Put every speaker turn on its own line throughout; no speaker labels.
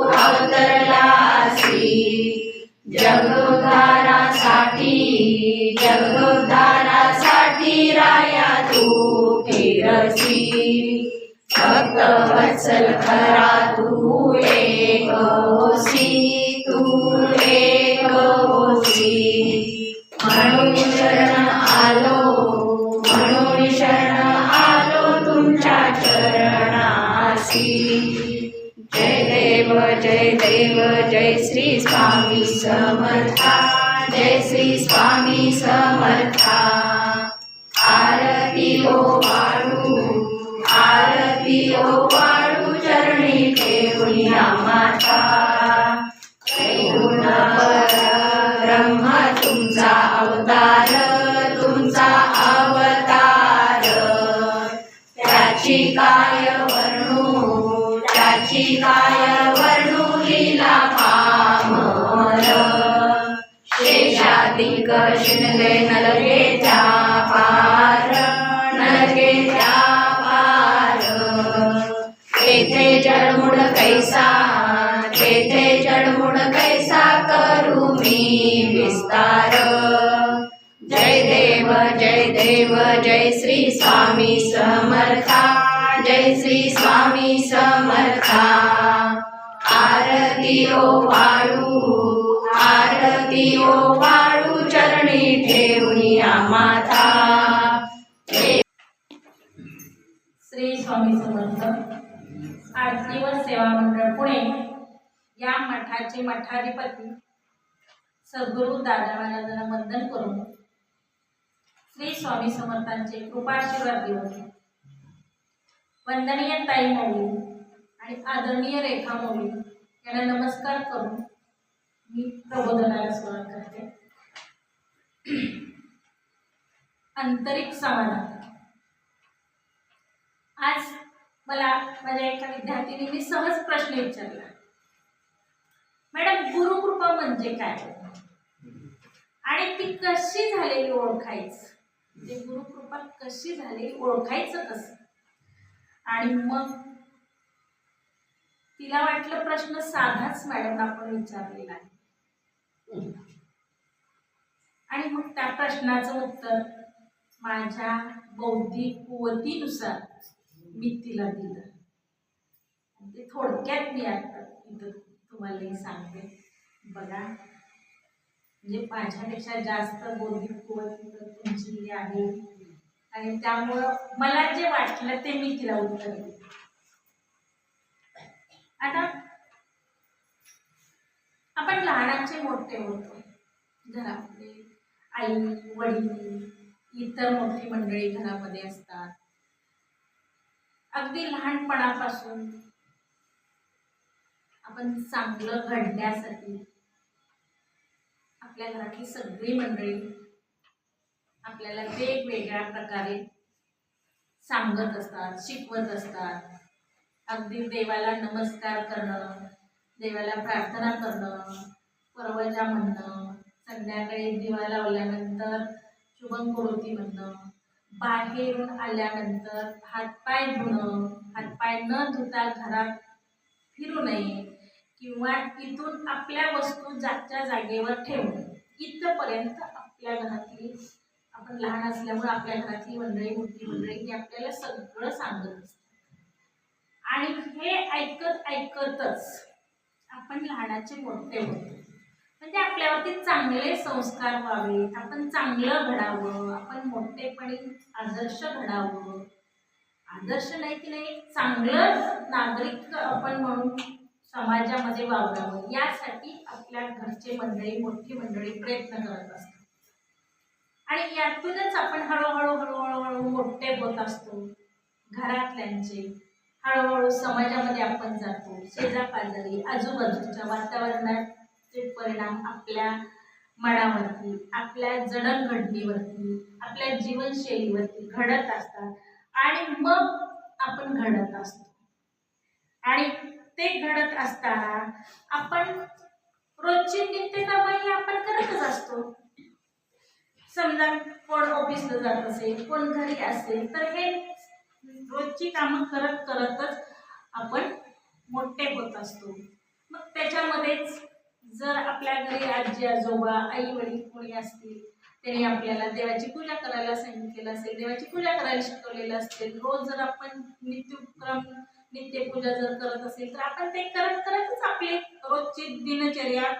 अवतरलासी. जगोद्धारासाठी जगोद्धारासाठी राया तू फिरसी. भक्त वत्सल खरा तू एक होसी तू एक होसी. म्हणून जय देव जय श्री स्वामी समर्था जय श्री स्वामी समर्था. आरती ओ वाळू आरती ओ वाळू चरणी ठेवूया माता. त्रैगुण ब्रह्म तुमचा अवतार. अधिक शिणले नलकेच्या पार नलकेच्या पार तेथे जडमुड कैसा तेथे जडमुड कैसा करू मी विस्तार। जय देव जय देव जय श्री स्वामी समर्था जय श्री स्वामी समर्था। आरती ओ वाळू आरती ओ वाळू या माता।
श्री स्वामी समर्थ आठ दिवस सेवा मंडळ पुणे या मठाचे मठाधिपती सद्गुरू दादा महाराजांना वंदन करून श्री स्वामी समर्थांचे कृपाशीर्वाद देऊन वंदनीय ताई मौली आणि आदरणीय रेखा मौली यांना नमस्कार करून मी प्रबोधनाला सुरुवात करते. आंतरिक समाधान. आज मला माझ्या एका विद्यार्थिनीने सहज प्रश्न विचारला. मॅडम गुरुकृपा म्हणजे काय? आणि ती कशी झालेली ओळखायच? म्हणजे गुरुकृपा कशी झालेली ओळखायचं कसं? आणि मग तिला वाटलं प्रश्न साधाच मॅडम आपण विचारलेला आहे. आणि मग त्या प्रश्नाचं उत्तर माझ्या बौद्धिक कुवतीनुसार मी तिला दिलं. ते थोडक्यात मी आता इथं तुम्हालाही सांगते. बघा म्हणजे माझ्यापेक्षा जास्त बौद्धिक कुवती तर तुमची आहे. आणि त्यामुळं मला जे वाटलं ते मी तिला उत्तर दिलं आता आपण लहानाचे मोठे होतो. घरामध्ये आई वडील इतर मोठी मंडळी घरामध्ये असतात. अगदी लहानपणापासून आपण चांगलं घडण्यासाठी आपल्या घरातली सगळी मंडळी आपल्याला वेगवेगळ्या प्रकारे सांगत असतात शिकवत असतात. अगदी देवाला नमस्कार करणं देवाला प्रार्थना करणं पर्वजा म्हणणं संध्याकाळी दिवा लावल्यानंतर शुभम करोती म्हणणं बाहेरून आल्यानंतर हातपाय धुणं हातपाय न धुता घरात फिरू नये किंवा इथून आपल्या वस्तू जागच्या जागेवर ठेवणं. इथपर्यंत आपल्या घरातली आपण लहान असल्यामुळे आपल्या घरातली मंडळी मोठी मंडळी ही आपल्याला सगळं सांगत असते आणि हे ऐकत ऐकतच आपण लहानाचे मोठे होतो. म्हणजे आपल्यावरती चांगले संस्कार व्हावेत आपण चांगलं घडावं आपण मोठेपणी आदर्श घडावं. आदर्श नाही की नाही चांगलं नागरिक आपण म्हणून समाजामध्ये वावरावं. यासाठी आपल्या घरचे मंडळी मोठी मंडळी प्रयत्न करत असतात. आणि यातूनच आपण हळूहळू हळूहळू हळू मोठे होत असतो. घरातल्यांचे. हळूहळू समाजामध्ये आपण जातो. शेजापाजारी आजूबाजूच्या वातावरणात परिणाम आपल्या मनावरती आपल्या जडणघडणीवरती आपल्या जीवनशैलीवरती घडत असतात आणि मग आपण घडत असतो. आणि ते घडत असताना आपण रोजची नित्य ही आपण करतच असतो. समजा कोण ऑफिसला जात असेल कोण घरी असेल तर हे रोजची कामं करत करतच आपण मोठे होत असतो. मग त्याच्यामध्येच जर आपल्या घरी आजी आजोबा आई वडील कोणी असतील त्यांनी आपल्याला देवाची पूजा करायला सांगितलेलं असेल देवाची पूजा करायला शिकवलेलं असेल रोज जर आपण नित्यक्रम नित्यपूजा जर करत असेल तर आपण ते करत करतच आपली रोजची दिनचर्या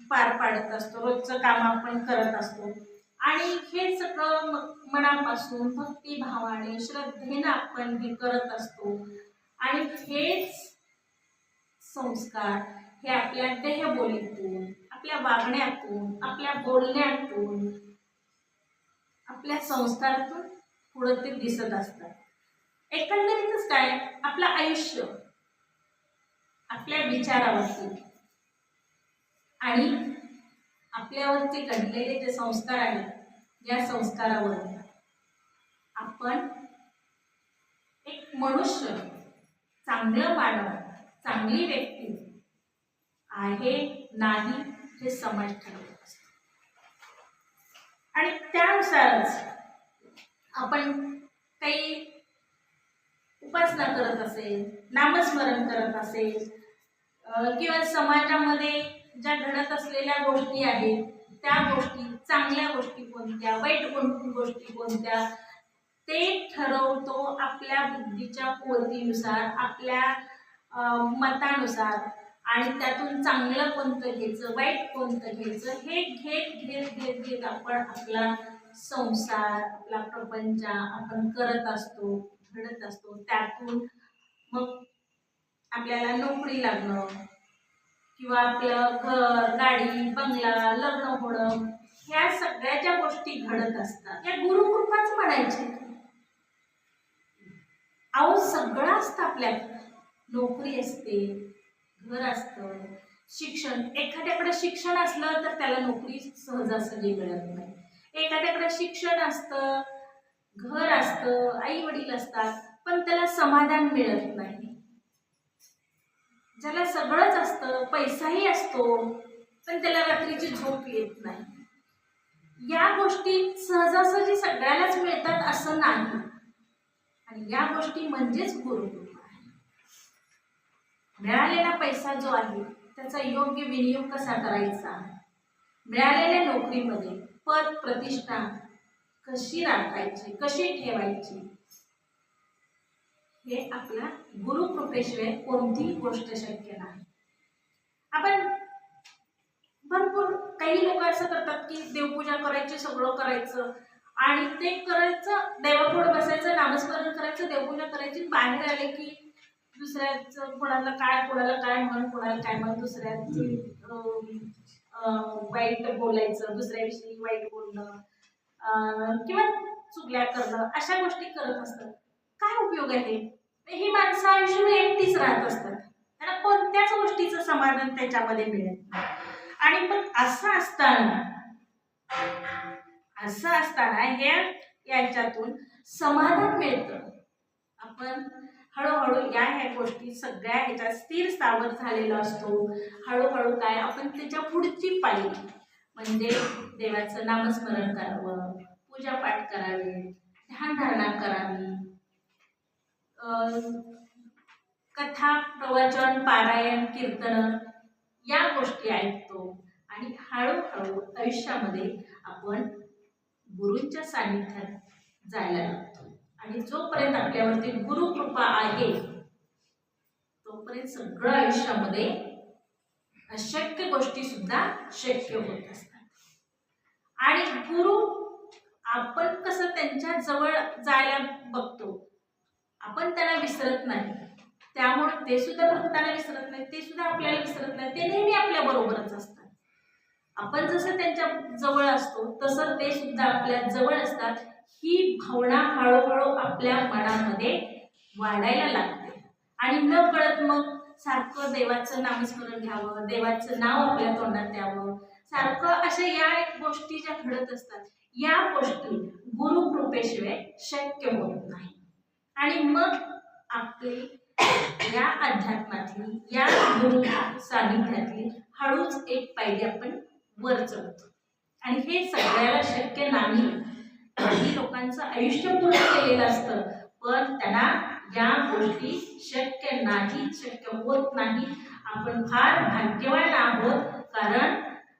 पार पाडत असतो रोजचं काम आपण करत असतो. आणि हे सगळं मनापासून भक्तिभावाने श्रद्धेनं आपण हे करत असतो. आणि हेच संस्कार हे आपल्या देहबोलीतून आपल्या वागण्यातून आपल्या बोलण्यातून आपल्या संस्कारातून पुढं ते दिसत असतात. एकंदरीतच काय? आपलं आयुष्य आपल्या विचारावरती. आणि आपल्यावरती घडलेले जे संस्कार आहेत या संस्कारावर आपण एक मनुष्य चांगलं मानव चांगली व्यक्ती आहे नाही हे समाज ठरवत असतो आणि त्यानुसारच आपण काही उपासना करत असेल नामस्मरण करत असेल किंवा समाजामध्ये ज्या घडत असलेल्या गोष्टी आहेत त्या गोष्टी चांगल्या गोष्टी कोणत्या वाईट कोण- गोष्टी कोणत्या ते ठरवतो आपल्या बुद्धीच्या कोलतीनुसार आपल्या अं, मतानुसार. आणि त्यातून चांगलं कोणतं घ्यायचं वाईट कोणतं घ्यायचं हे घेत घेत घेत घेत आपण आपला संसार आपला प्रपंच आपण करत असतो घडत असतो. त्यातून मग आपल्याला नोकरी लागणं किंवा आपलं घर गाडी बंगला लग्न होणं ह्या सगळ्या ज्या गोष्टी घडत असतात. या गुरुकृपाच म्हणायचे. अहो सगळं असतं आपल्या नोकरी असते घर असतं. शिक्षण एखाद्याकडे शिक्षण असलं तर त्याला नोकरी सहजासहजी मिळत नाही. एखाद्याकडे शिक्षण असतं घर असतं आई वडील असतात पण त्याला समाधान मिळत नाही. ज्याला सगळंच असतं पैसाही असतो पण त्याला रात्रीची झोप येत नाही. या गोष्टी सहजासहजी सगळ्यालाच मिळतात असं नाही. आणि या गोष्टी म्हणजेच गुरु मिळालेला पैसा जो आहे त्याचा योग्य विनियोग कसा करायचा? मिळालेल्या नोकरीमध्ये पद प्रतिष्ठा कशी राखायची कशी ठेवायची? हे आपला गुरुकृपेशिवाय कोणतीही गोष्ट शक्य नाही. आपण भरपूर काही लोक असं करतात की देवपूजा करायची सगळं करायचं आणि ते करायचं देवापुढं बसायचं नामस्मरण करायचं देवपूजा करायची बाहेर आले की दुसऱ्याचं कोणाला काय कोणाला काय म्हण कोणाला काय म्हण दुसऱ्याची वाईट बोलायचं दुसऱ्याविषयी वाईट बोलणं किंवा चुगल्या करणं अशा गोष्टी करत असतात. काय उपयोग आहे ही? माणसं आयुष्यभर एकटीच राहत असतात. त्यांना कोणत्याच गोष्टीचं समाधान त्याच्यामध्ये मिळत आणि पण असं असताना असं असताना हे यांच्यातून समाधान मिळतं. आपण हळूहळू या ह्या गोष्टी सगळ्या ह्याच्यात स्थिर स्थावर झालेला असतो. हळूहळू काय? आपण त्याच्या पुढची पायरी म्हणजे देवाचं नामस्मरण करावं पूजापाठ करावे ध्यानधारणा करावी. कथा प्रवचन पारायण कीर्तन या गोष्टी ऐकतो. आणि हळूहळू आयुष्यामध्ये आपण गुरूंच्या सानिध्यात जायला लागतो. आणि जोपर्यंत आपल्यावरती गुरुकृपा आहे तोपर्यंत सगळं आयुष्यामध्ये अशक्य गोष्टी सुद्धा शक्य होत असतात. आणि गुरु आपण कसं त्यांच्या जवळ जायला बघतो आपण त्यांना विसरत नाही. त्यामुळे ते सुद्धा भक्तांना विसरत नाही ते सुद्धा आपल्याला विसरत नाही ते नेहमी आपल्या बरोबरच असतात. आपण जसं त्यांच्या जवळ असतो तसं ते सुद्धा आपल्या जवळ असतात. ही भावना हळूहळू आपल्या मनामध्ये वाढायला लागते. आणि न कळत मग सारखं देवाचं नामस्मरण घ्यावं देवाचं नाव आपल्या तोंडात द्यावं. सारखं अशा या गोष्टी ज्या घडत असतात या गोष्टी गुरुकृपेशिवाय शक्य होत नाही. आणि मग आपली या अध्यात्मातली या गुरु सानिध्यातली हळूच एक पायरी आपण वर चढतो. आणि हे सगळ्याला शक्य नाही. काही लोकांचं आयुष्य पूर्ण केलेलं असतं. पण त्यांना या गोष्टी शक्य नाही शक्य होत नाही आपण फार भाग्यवान आहोत कारण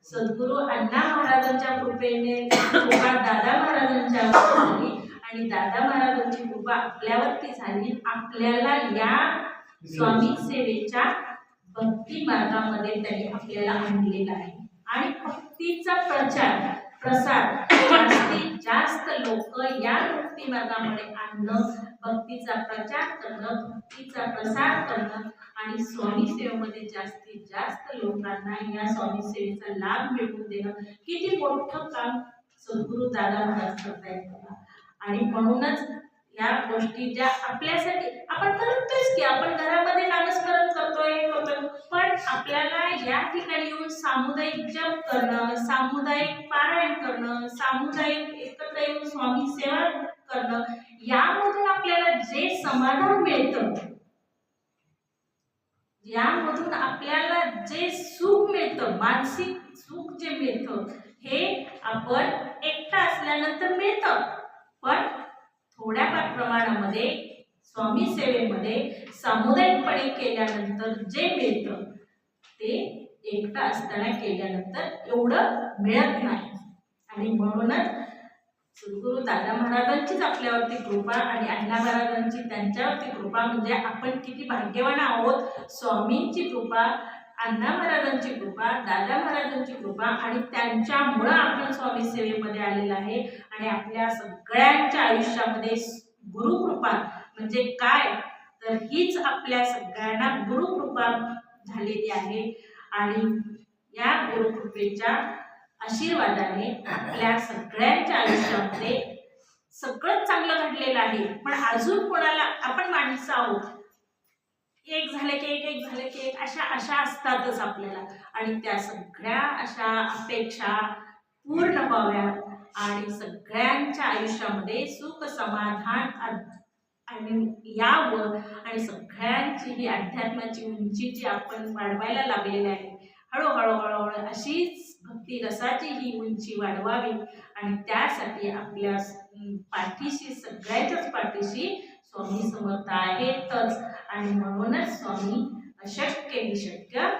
सद्गुरू अण्णा महाराजांच्या कृपेने कृपा दादा महाराजांच्या झाली आणि दादा महाराजांची कृपा आपल्यावरती झाली. आपल्याला या स्वामी सेवेच्या भक्ती मार्गामध्ये त्यांनी आपल्याला आणलेला आहे. आणि भक्तीचा प्रचार प्रसार जास्तीत जास्त लोक या भक्ती मार्गामध्ये आणणं भक्तीचा प्रचार करणं भक्तीचा प्रसार करणं आणि स्वामी सेवेमध्ये जास्तीत जास्त लोकांना या स्वामी सेवेचा लाभ मिळवून देणं किती मोठं काम सद्गुरु दादा महाराज करतायत बघा. आणि म्हणूनच या गोष्टी ज्या आपल्यासाठी आपण करतोच की आपण घरामध्ये नामस्मरण करतोय करतोय. पण आपल्याला या ठिकाणी सामुदायिक जप करणं सामुदायिक पारायण करणं सामुदायिक एकत्र येऊन स्वामी सेवा करणं यामधून आपल्याला जे समाधान मिळतं यामधून आपल्याला जे सुख मिळतं मानसिक सुख जे मिळतं हे आपण एकटा असल्यानंतर मिळतं. पण थोड्याफार प्रमाणामध्ये स्वामी सेवेमध्ये सामुदायिकपणे केल्यानंतर जे मिळतं ते एकटा असताना केल्यानंतर एवढं मिळत नाही. आणि म्हणूनच सद्गुरू दादा महाराजांचीच आपल्यावरती कृपा आणि अण्णा महाराजांची त्यांच्यावरती कृपा म्हणजे आपण किती भाग्यवान आहोत. स्वामींची कृपा अण्णा महाराजांची कृपा दादा महाराजांची कृपा आणि त्यांच्यामुळं आपण स्वामी सेवेमध्ये आलेलं आहे. आणि आपल्या सगळ्यांच्या आयुष्यामध्ये गुरुकृपा म्हणजे काय? तर हीच आपल्या सगळ्यांना गुरुकृपा झालेली आहे. आणि या गुरुकृपेच्या आशीर्वादाने आपल्या सगळ्यांच्या आयुष्यामध्ये सगळंच चांगलं घडलेलं आहे. पण अजून कोणाला आपण माणसं आहोत? एक झाले की एक एक झाले की एक अशा अशा असतातच आपल्याला. आणि त्या सगळ्या अशा अपेक्षा पूर्ण व्हाव्यात आणि सगळ्यांच्या आयुष्यामध्ये सुख समाधान आणि यावं आणि सगळ्यांची ही अध्यात्माची उंची जी आपण वाढवायला लागलेली आहे हळूहळू हळूहळू अशीच भक्ती रसाची ही उंची वाढवावी आणि त्यासाठी आपल्या पाठीशी सगळ्यांच्याच पाठीशी स्वामी समर्थ आहेतच. आणि म्हणूनच स्वामी अशक्य ही शक्य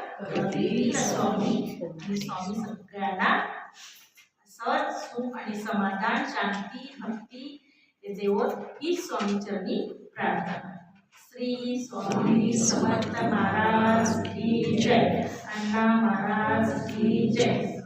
स्वामी? आणि स्वामी सगळ्यांना सहज सुख आणि समाधान शांती भक्ती देवत ही स्वामी चरणी प्रार्थना. श्री स्वामी समर्थ महाराज की जय. अण्णा महाराज की जय.